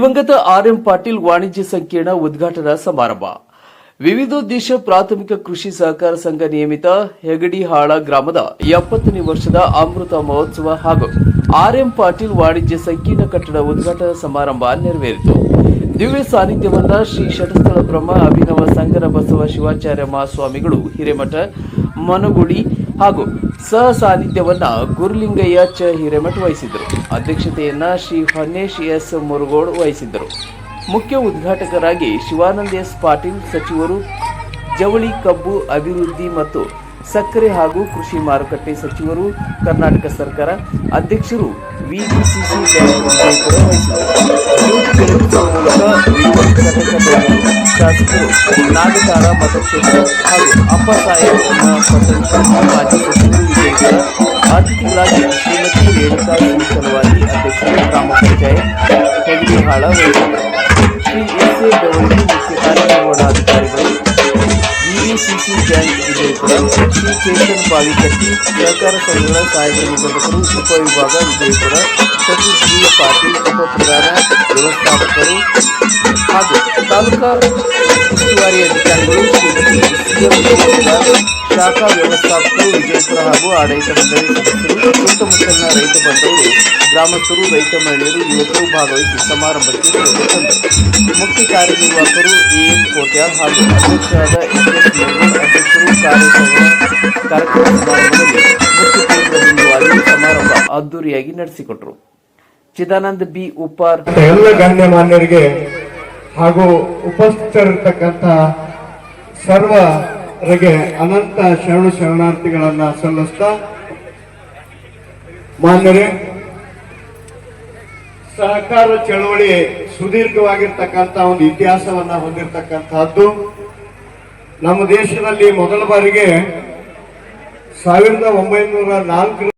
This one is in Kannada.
ದಿವಂಗತ ಆರ್ ಎಂ ಪಾಟೀಲ್ ವಾಣಿಜ್ಯ ಸಂಕೀರ್ಣ ಉದ್ಘಾಟನಾ ಸಮಾರಂಭ. ವಿವಿಧೋದ್ದೇಶ ಪ್ರಾಥಮಿಕ ಕೃಷಿ ಸಹಕಾರ ಸಂಘ ನಿಯಮಿತ ಹೆಗಡಿಹಾಳ ಗ್ರಾಮದ ಎಪ್ಪತ್ತನೇ ವರ್ಷದ ಅಮೃತ ಮಹೋತ್ಸವ ಹಾಗೂ ಆರ್ಎಂ ಪಾಟೀಲ್ ವಾಣಿಜ್ಯ ಸಂಕೀರ್ಣ ಕಟ್ಟಡ ಉದ್ಘಾಟನಾ ಸಮಾರಂಭ ನೆರವೇರಿತು. ದಿವ್ಯ ಸಾನ್ನಿಧ್ಯವನ್ನ ಶ್ರೀ ಷಟಸ್ಥಳ ಬ್ರಹ್ಮ ಅಭಿನವ ಸಂಗರ ಬಸವ ಶಿವಾಚಾರ್ಯ ಮಹಾಸ್ವಾಮಿಗಳು ಹಿರೇಮಠ, ಮನುಗುಡಿ ಹಾಗೂ ಸಹ ಸಾನ್ನಿಧ್ಯವನ್ನ ಗುರುಲಿಂಗಯ್ಯ ಚ ಹಿರೇಮಠ ವಹಿಸಿದ್ದರು. ಅಧ್ಯಕ್ಷತೆಯನ್ನ ಶ್ರೀ ಹನ್ನೇಶ್ ಎಸ್ ಮುರುಗೋಡ್ ವಹಿಸಿದ್ದರು. ಮುಖ್ಯ ಉದ್ಘಾಟಕರಾಗಿ ಶಿವಾನಂದ ಎಸ್ ಪಾಟೀಲ್, ಸಚಿವರು ಜವಳಿ ಕಬ್ಬು ಅಭಿವೃದ್ಧಿ ಮತ್ತು ಸಕ್ಕರೆ ಹಾಗೂ ಕೃಷಿ ಮಾರುಕಟ್ಟೆ ಸಚಿವರು, ಕರ್ನಾಟಕ ಸರ್ಕಾರ ಅಧ್ಯಕ್ಷರು ವಿಡಿಸಿಸಿ ಬ್ಯಾಂಕ್ ವಿಜಯಪುರ ವಹಿಸಿದ್ದರು ಜ್ಯೋತಿ ಬೆಳಗಿಸುವ ಮೂಲಕ ವಿನೋದ್ ಕಟಕದವರು ಶಾಸಕರು ನಾಗತಾಳ ಮತಕ್ಷೇತ್ರ ಹಾಗೂ ಅಪ್ಪಸಾಹೇಬ್ ಪಟ್ಟಣ ಮಾಜಿ ಸಚಿವರು ವಿಜಯಪುರ ಅತಿಥಿಗಳಾಗಿ ಶ್ರೀಮತಿ ರೇಣುಕಾ ಸಲುವಾಗಿ ಅಧ್ಯಕ್ಷರು ಗ್ರಾಮ ಪಂಚಾಯತ್ ಹೆಗಡಿಹಾಳ ವಹಿಸಿದ್ದರು ವಿವಿಸಿಸಿ ಬ್ಯಾಂಕ್ ವಿಜಯಪುರ ಶ್ರೀ ಚೇತನ್ ಬಾವಿಕಟ್ಟಿ ಸಹಕಾರ ಸಂಘಗಳ ಸಹಾಯಕ ನಿರ್ದೇಶಕರು ಉಪವಿಭಾಗ ವಿಜಯಪುರ ಸತೀಶ್ ಬಿ ಪಾಟೀಲ್ ಉಪಪ್ರಧಾನ ವ್ಯವಸ್ಥಾಪಕರು ಹಾಗೂ ತಾಲೂಕಾ ಉಸ್ತುವಾರಿ ಅಧಿಕಾರಿಗಳು ಶಾಖಾ ವ್ಯವಸ್ಥಾಪಕರು, ವಿಜಯಪುರ ಹಾಗೂ ಆಡಳಿತ ಮಂಡಳಿ ಸದಸ್ಯರು, ಸುತ್ತಮುತ್ತಲಿನ ರೈತ ಬಂಧುಗಳು ಗ್ರಾಮಸ್ಥರು, ರೈತ ಮಹಿಳೆಯರು, ಯುವಕರು ಭಾಗವಹಿಸಿ ಸಮಾರಂಭಕ್ಕೆ ಮುಖ್ಯ ಕಾರ್ಯನಿರ್ವಾಹಕರು ಎಎಂ ಕೋಟ್ಯಾಲ್ ಹಾಗೂ ಅಧ್ಯಕ್ಷರಾದ ಎಸ್ ಅಧ್ಯಕ್ಷರು ಕಾರ್ಯಕ್ರಮ ಸಮಾರಂಭದಲ್ಲಿ ಮುಖ್ಯ ಸಮಾರಂಭ ಅದ್ದೂರಿಯಾಗಿ ನಡೆಸಿಕೊಟ್ಟರು. ಚಿದಾನಂದ್ ಬಿ ಉಪ್ಪಾರ್ ಎಲ್ಲ ಗಣ್ಯಮಾನ್ಯರಿಗೆ ಹಾಗೂ ಉಪಸ್ಥಿತರಿರ್ತಕ್ಕಂಥ ಸರ್ವರಿಗೆ ಅನಂತ ಶರಣು ಶರಣಾರ್ಥಿಗಳನ್ನ ಸಲ್ಲಿಸ್ತಾ ಮಾನ್ಯರೇ, ಸಹಕಾರ ಚಳವಳಿ ಸುದೀರ್ಘವಾಗಿರ್ತಕ್ಕಂಥ ಒಂದು ಇತಿಹಾಸವನ್ನ ಹೊಂದಿರತಕ್ಕಂತಹದ್ದು ನಮ್ಮ ದೇಶದಲ್ಲಿ ಮೊದಲ ಬಾರಿಗೆ ಸಾವಿರದ ಒಂಬೈನೂರ ನಾಲ್ಕರ